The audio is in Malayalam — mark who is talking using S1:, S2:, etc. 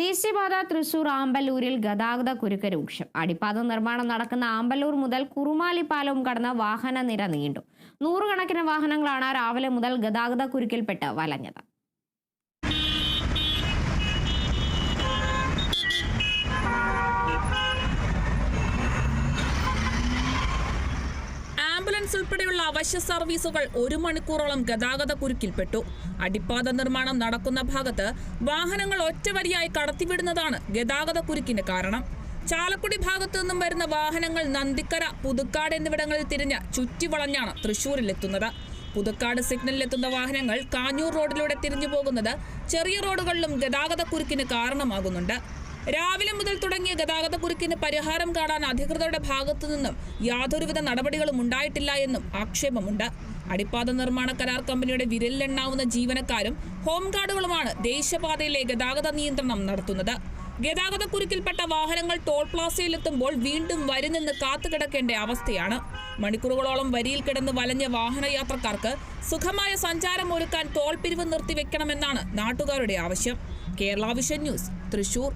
S1: ദേശീയപാത തൃശൂർ ആമ്പല്ലൂരിൽ ഗതാഗത കുരുക്ക് രൂക്ഷം. അടിപ്പാത നിർമ്മാണം നടക്കുന്ന ആമ്പല്ലൂർ മുതൽ കുറുമാലി പാലവും കടന്ന് വാഹന നിര നീണ്ടു. നൂറുകണക്കിന് വാഹനങ്ങളാണ് രാവിലെ മുതൽ ഗതാഗത കുരുക്കിൽപ്പെട്ട് വലഞ്ഞത്.
S2: ആംബുലൻസ് ഉൾപ്പെടെയുള്ള അവശ്യ സർവീസുകൾ ഒരു മണിക്കൂറോളം ഗതാഗത കുരുക്കിൽപ്പെട്ടു. അടിപ്പാത നിർമ്മാണം നടക്കുന്ന ഭാഗത്ത് വാഹനങ്ങൾ ഒറ്റവരിയായി കടത്തിവിടുന്നതാണ് ഗതാഗത കുരുക്കിന് കാരണം. ചാലക്കുടി ഭാഗത്തു നിന്നും വരുന്ന വാഹനങ്ങൾ നന്ദിക്കര പുതുക്കാട് എന്നിവിടങ്ങളിൽ തിരിഞ്ഞ് ചുറ്റിവളഞ്ഞാണ് തൃശൂരിലെത്തുന്നത്. പുതുക്കാട് സിഗ്നലിലെത്തുന്ന വാഹനങ്ങൾ കാഞ്ഞൂർ റോഡിലൂടെ തിരിഞ്ഞു പോകുന്നത് ചെറിയ റോഡുകളിലും ഗതാഗത കുരുക്കിന് കാരണമാകുന്നുണ്ട്. രാവിലെ മുതൽ തുടങ്ങിയ ഗതാഗത കുരുക്കിന് പരിഹാരം കാണാൻ അധികൃതരുടെ ഭാഗത്തു നിന്നും യാതൊരുവിധ നടപടികളും ഉണ്ടായിട്ടില്ല എന്നും ആക്ഷേപമുണ്ട്. അടിപ്പാത നിർമ്മാണ കരാർ കമ്പനിയുടെ വിരലിലെണ്ണാവുന്ന ജീവനക്കാരും ഹോംഗാർഡുകളുമാണ് ദേശീയപാതയിലെ ഗതാഗത നിയന്ത്രണം നടത്തുന്നത്. ഗതാഗത കുരുക്കിൽപ്പെട്ട വാഹനങ്ങൾ ടോൾ പ്ലാസയിലെത്തുമ്പോൾ വീണ്ടും വരി നിന്ന് കാത്തുകിടക്കേണ്ട അവസ്ഥയാണ്. മണിക്കൂറുകളോളം വരിയിൽ കിടന്ന് വലഞ്ഞ വാഹനയാത്രക്കാർക്ക് സുഖമായ സഞ്ചാരം ഒരുക്കാൻ ടോൾ പിരിവ് നിർത്തിവെക്കണമെന്നാണ് നാട്ടുകാരുടെ ആവശ്യം. Kerala vision news Thrissur.